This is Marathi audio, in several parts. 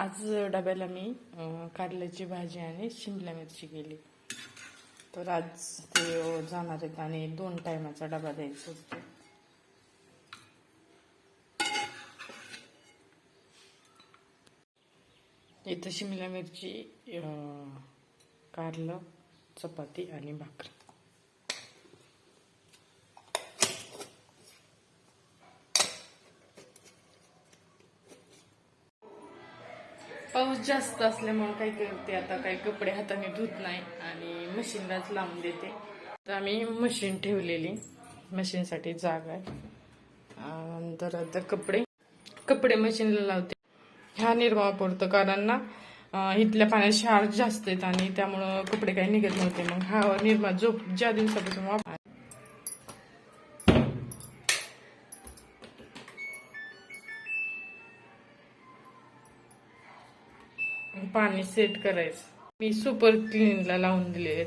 आज डब्याला मी कारल्याची भाजी आणि शिमला मिरची केली. तर आज ते जाणार आहेत आणि दोन टायमाचा डबा द्यायचा असतो. इथं शिमला मिरची कारलं चपाती आणि भाकरी. पाऊस जास्त असल्यामुळे काय करते आता काही कपडे हाताने धुत नाही आणि मशीनलाच लावून देते. तर आम्ही मशीन ठेवलेली. मशीनसाठी जागा आहे. अं, तर आता कपडे कपडे मशीनला लावते. ह्या निर्मा पडतं कारण ना इथल्या पाण्यात शार्क जास्त आहेत आणि त्यामुळं कपडे काही निघत नव्हते. मग हा निर्मा जो ज्या दिवसापासून वापर पाणी सेट करायचं. मी सुपर क्लीनला लावून दिले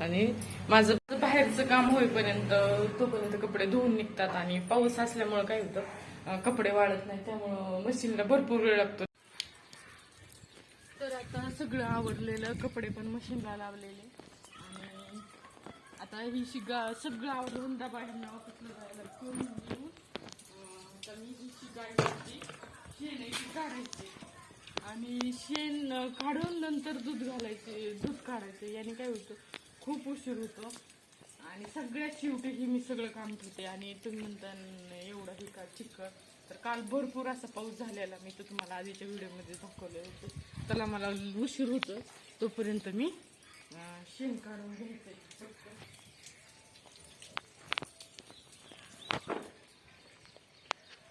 आणि माझं बाहेरचं काम होईपर्यंत तोपर्यंत कपडे धुवून निघतात आणि पाऊस असल्यामुळं काय होतं कपडे वाढत नाही त्यामुळं मशीनला भरपूर वेळ लागतो. तर आता सगळं आवडलेलं कपडे पण मशीनला लावलेले. आणि आता ही शिगा सगळं आवडून त्या ह्यांना ऑफिसला जायला घेऊन तर मी ही शिगा घ्यायची काढायची आणि शेण काढून नंतर दूध घालायचे दूध काढायचे. याने काय होतं खूप उशीर होतो. आणि सगळ्यात शेवटी ही मी सगळं काम ठेवते आणि तुम्ही म्हणता एवढं हे का चिकन तर काल भरपूर असा पाऊस झालेला. मी तर तुम्हाला आधीच्या व्हिडिओमध्ये दाखवलं होतं. त्याला मला उशीर होतं. तोपर्यंत मी शेण काढून घ्यायचं.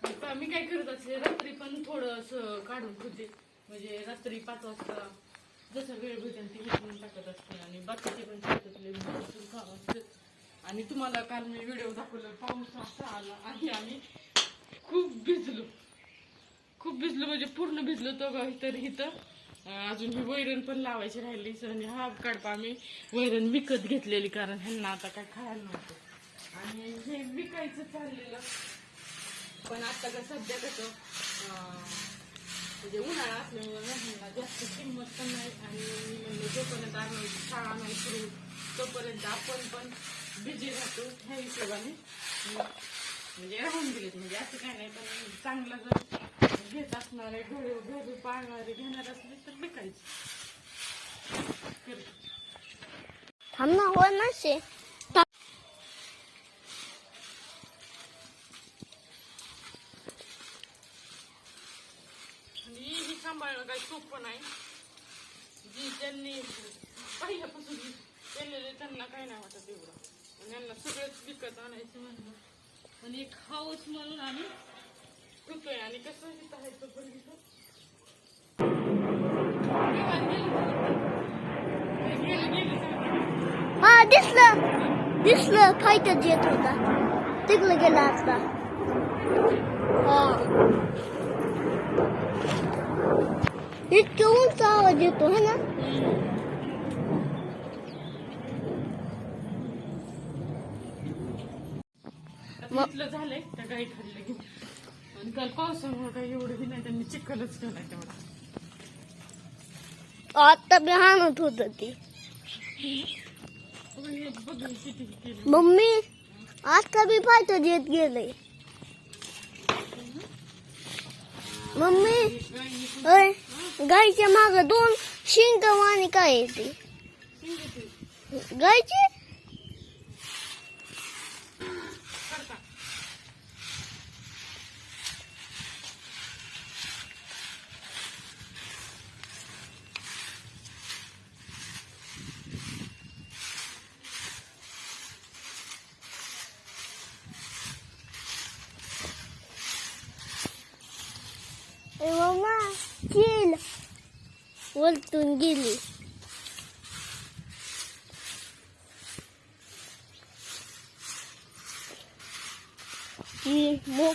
आता मी काय करत असते रात्री पण थोडं असं काढून होते म्हणजे रात्री पाच वाजता जसं वेळ भेटेल ती उचलून टाकत असते आणि बाकीचे पण शेतातले काम असते. आणि तुम्हाला काल मी व्हिडिओ दाखवलं पाऊस असा आला आणि आम्ही खूप भिजलो. खूप भिजलो म्हणजे पूर्ण भिजलो तो का तर इथं. अजून ही वैरण पण लावायची राहिली आणि हा काढपा आम्ही वैरण विकत घेतलेली कारण ह्यांना आता काय खायला नव्हतं. आणि हे विकायचं चाललेलं. पण आता का सध्या कसं म्हणजे उन्हाळा असल्यामुळे ह्यांना जास्त किंमत पण नाही आणि मी म्हणलं जोपर्यंत आम्ही शाळा नाही सुरू तोपर्यंत आपण पण बिझी राहतो ह्या हिशोबाने. म्हणजे राहून दिलेत म्हणजे असं काय नाही पण चांगलं जर घेत असणारे घरी घरी पाळणारे घेणार असले तर विकायचे थांब ना हो ना शे आणि पाळणं काही सोपं नाही. जी त्यांनी पहिल्यापासून केलेले त्यांना काही नाही वाटत एवढं. आणि यांना सगळंच विकत आणायचं म्हणलं. आणि एक हाऊस म्हणून आम्ही करतोय आणि कसं हित आहे तो पण गेलं? हा दिसलं. दिसलं. फायटर येत होता. तिकडं गेला आता. हा. इतके उंच आवाज येतो है ना आता इथलं झालंय त्या गाई खाल्लं. की आणि काल पावसामुळे काही एवढं बी नाही त्यांनी चिखलच केलाय तेवढा. आता बी हाणत होत ती. मम्मी आता बी फायटर येत गेलंय. मम्मी गाईच्या माग दोन शिंग आणि काय येते गायची ए मम्मा चिल वलतून गेली. ती मो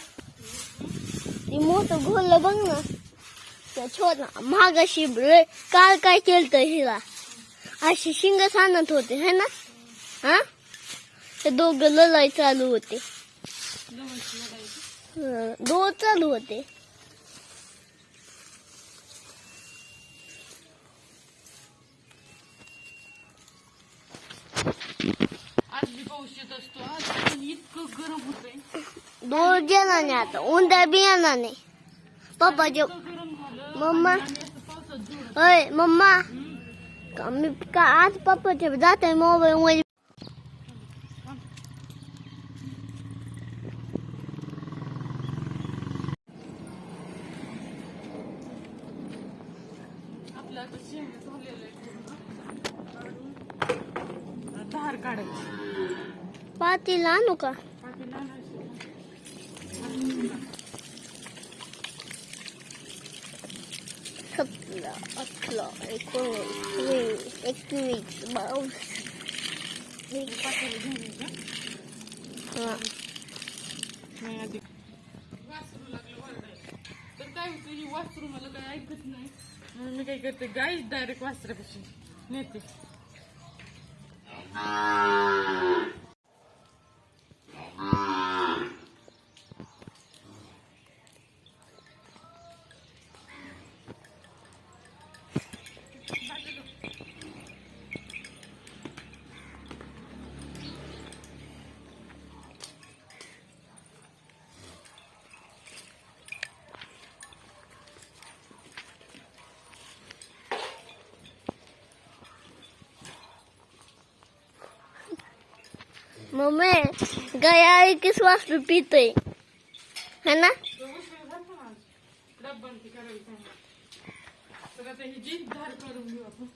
ती मोठं घोल बघ ना त्या छोटा महागाशी रे- काल काय केलं हिला? अशी शिंग सांगत होते है ना? हा? ते दोघं लढाई चालू होते. दोघं चालू होते. पाऊस येत असतो आज पण इतकं गरम होतंय दोन जणांनी आता. उंदर बी नाही. पप्पाचे इतकं गरम झालं मम्मा. आणि आम्ही असं पावसात अय मम्मा का मी का आज पप्पा जात आहे मोबाईल मध्ये आपलं आता झालेलं आहे. पूर्ण. धार काढायची पातीला आणू हो का? पाठी सतरा अठरा एकोणीस एकवीस बावीस. का? तर काय होतं वासरू मला काय ऐकत नाही म्हणून मी काय करते गाईच डायरेक्ट वासरापासून नेते. मम्मी गया किस वास्तू पितोय है ना? तो उशीर झाला तर आता ही धार करून घेऊ आपण.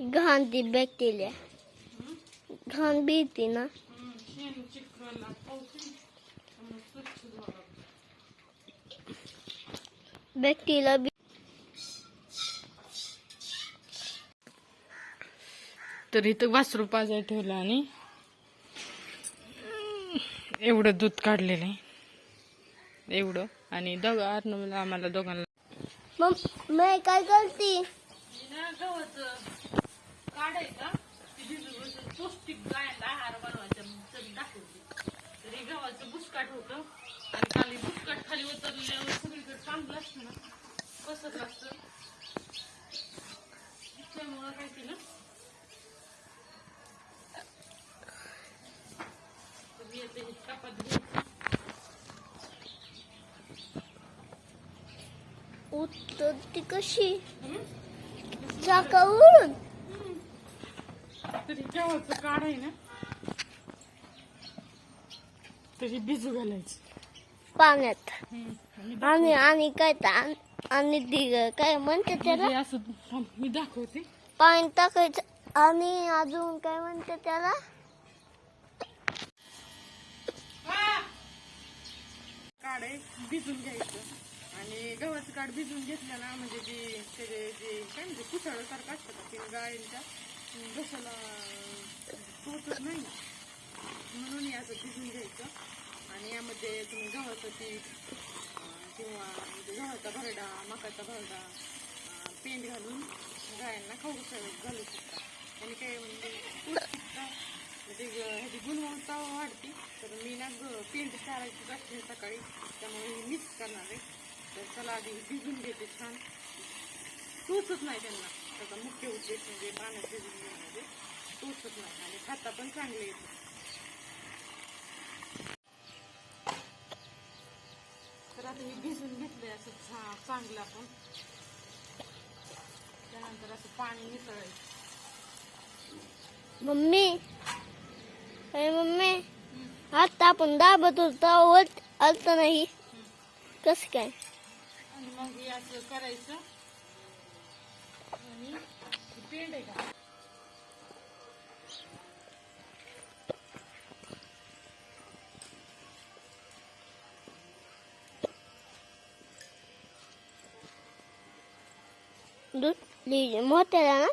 घाण ती बॅक्टेरिया घाण बी येते ना. बॅक्टेरिया बी तर इथं वासरू एवढं दूध काढलेलं आहे. एवढं. आणि दोघ अर्नवला आम्हाला मग? मी काय करते? पौष्टिक गायला आहार बनवायचा तरी दाखवते. तर गव्हाचं बुसकाट होतं. आणि खाली बुसकाट खाली उतरल्यावर सगळीकडे चांगलं असतं ना. कसं त्यामुळं काय केलं तर मी आता ही चपात घ्यायची ती कशी? चाकावरून? तरी गव्हाचं काढ आहे ना? तरी भिजू घालायची. पाण्यात. आणि आणि आणि काय तर आण- आणि ती काय म्हणते त्याला? असं थांब, मी दाखवते. पाणी टाकायचं. आणि अजून काय म्हणते त्याला? काढ आहे भिजून घ्यायचं. आणि गव्हाचं काठ भिजून घेतलं ना म्हणजे जे त्याचे जे काय म्हणजे कुसळसारखं असतं का ते गायींच्या घशाला म्हणजे पोचत नाही. म्हणून याचं भिजून घ्यायचं. आणि यामध्ये तुम्ही गव्हाचं पीठ किंवा म्हणजे गव्हाचा भरडा मकाचा भरडा पेंट पेंड घालून गायांना खाऊ घालू शकता. आणि काय म्हणजे, म्हणजे ग- ह्याची गुणवत्ता वाढते. तर मी ना पेंट पेंड चारायची असते सकाळी. त्यामुळे मिक्स करणार आहे. तर चला आधी भिजून घेते छान. टोचत नाही त्यांना. त्याचा मुख्य उद्देश म्हणजे पाण्यात भिजून घेण्याचे टोचत नाही. आणि खाता पण चांगले येते. तर आता हे भिजून घेतलंय असं चांगलं आपण. त्यानंतर असं पाणी मिसळायचं. मम्मी. अरे मम्मी. आता आपण दाबत होतो वट आलत नाही. कस काय? आणि मग हे असं करायचं. आणि पेंड आहे का? दूध मोठ्याला ना?